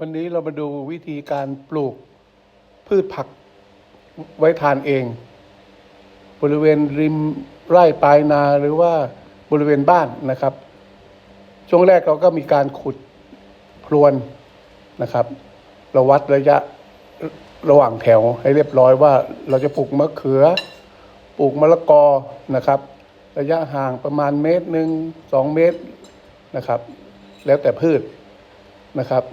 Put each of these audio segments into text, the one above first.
วันนี้เรามาดูวิธีการปลูกพืชผักไว้ทานเอง บริเวณริมไร่ปลายนาหรือว่าบริเวณบ้านนะครับ ช่วงแรกเราก็มีการขุดพรวนนะครับเราวัดระยะระหว่างแถวให้เรียบร้อยว่าเราจะปลูกมะเขือ ปลูกมะละกอนะครับ ระยะห่างประมาณเมตรหนึ่งสองเมตรนะครับ แล้วแต่พืชนะครับ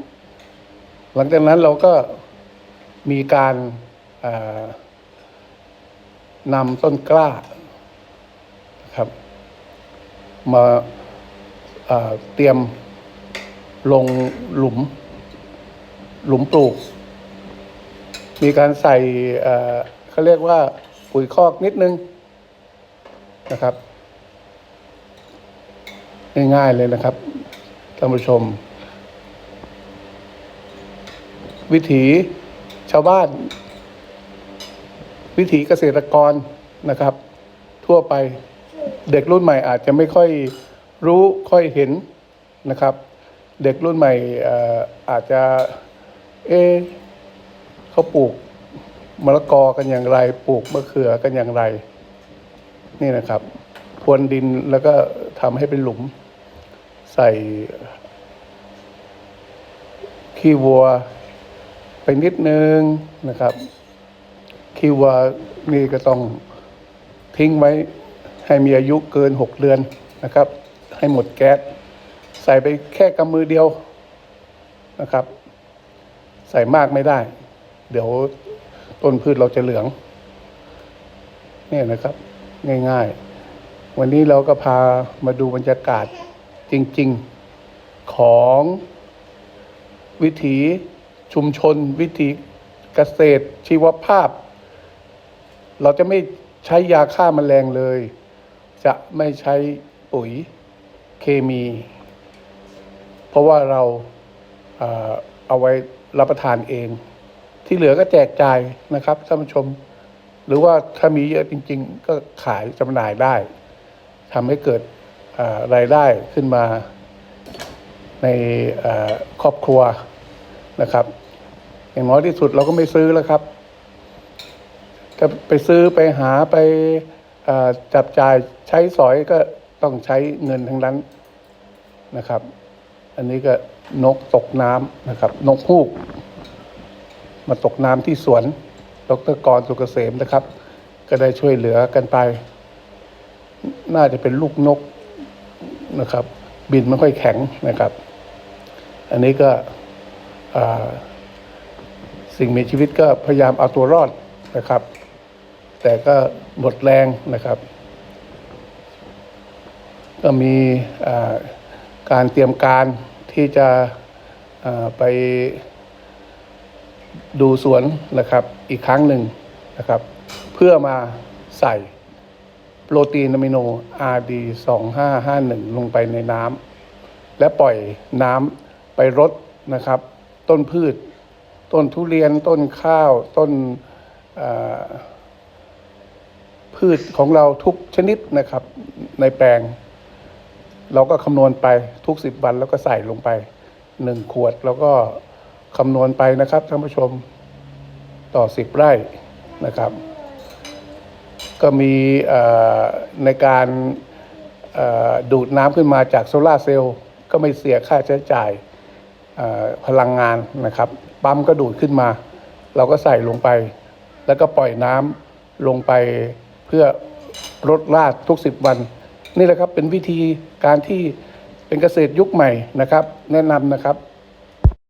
หลังจากนั้นเราก็มีการนำต้นกล้าครับ มาเอ่อเตรียมลงหลุม หลุมปลูก มีการใส่เขาเรียกว่าปุ๋ยคอกนิดนึงนะครับ ง่ายๆเลยนะครับท่านผู้ชม วิถีชาวบ้าน วิถีเกษตรกรนะครับ ทั่วไปเด็กรุ่นใหม่อาจจะไม่ค่อยรู้ค่อยเห็นนะครับ เด็กรุ่นใหม่ออาจจะ เอเขาปลูกมะละกอกันอย่างไร ปลูกมะเขือกันอย่างไร นี่นะครับพรวนดินแล้วก็ทำให้เป็นหลุม ใส่ขี้วัว ไปนิดนึงนะครับคีย์ว่านี่ก็ต้องทิ้งไว้ให้มีอายุเกินหกเดือนนะครับ ให้หมดแก๊สใส่ไปแค่กำมือเดียวนะครับ ใส่มากไม่ได้ เดี๋ยวต้นพืชเราจะเหลืองเนี่ยนะครับ ง่ายๆ วันนี้เราก็พามาดูบรรยากาศจริง ๆ ของวิถี ชุมชน วิถีเกษตร ชีวภาพ เราจะไม่ใช้ยาฆ่าแมลงเลย จะไม่ใช้ปุ๋ยเคมี เพราะว่าเราเอาไว้รับประทานเอง ที่เหลือก็แจกจ่ายนะครับท่านผู้ชม หรือว่าถ้ามีเยอะจริง ๆ ก็ขายจำหน่ายได้ทำให้เกิดรายได้ขึ้นมาในครอบครัวนะครับ อย่างน้อยที่สุดเราก็ไม่ซื้อแล้วครับถ้าไปซื้อไปหาไปจับจ่ายใช้สอยก็ต้องใช้เงินทั้งนั้นนะครับ อันนี้ก็นกตกน้ำนะครับ นกฮูก มาตกน้ำที่สวนดรกรสุกเกษมนะครับ ก็ได้ช่วยเหลือกันไป น่าจะเป็นลูกนกนะครับ บินไม่ค่อยแข็งนะครับ อันนี้ก็อ่า สิ่งมีชีวิตก็พยายามเอาตัวรอดนะครับ แต่ก็หมดแรงนะครับ ก็มีการเตรียมการที่จะไปดูสวนนะครับอีกครั้งหนึ่งนะครับ เพื่อมาใส่โปรตีนอะมิโน RD 2551 ลงไปในน้ำและปล่อยน้ำไปรดนะครับ ต้นพืช ต้นทุเรียนต้นข้าว ต้นพืชของเราทุกชนิดนะครับ ในแปลง เราก็คำนวณไปทุกสิบวันแล้วก็ใส่ลงไปหนึ่งขวด แล้วก็คำนวณไปนะครับท่านผู้ชมต่อสิบไร่นะครับ ก็มีในการดูดน้ำขึ้นมาจากโซลาร์เซลล์ก็ไม่เสียค่าใช้จ่าย พลังงานนะครับ ปั๊มก็ดูดขึ้นมา เราก็ใส่ลงไป แล้วก็ปล่อยน้ำลงไปเพื่อลดราดทุกสิบวัน นี่แหละครับเป็นวิธีการที่เป็นเกษตรยุคใหม่นะครับ แนะนำนะครับ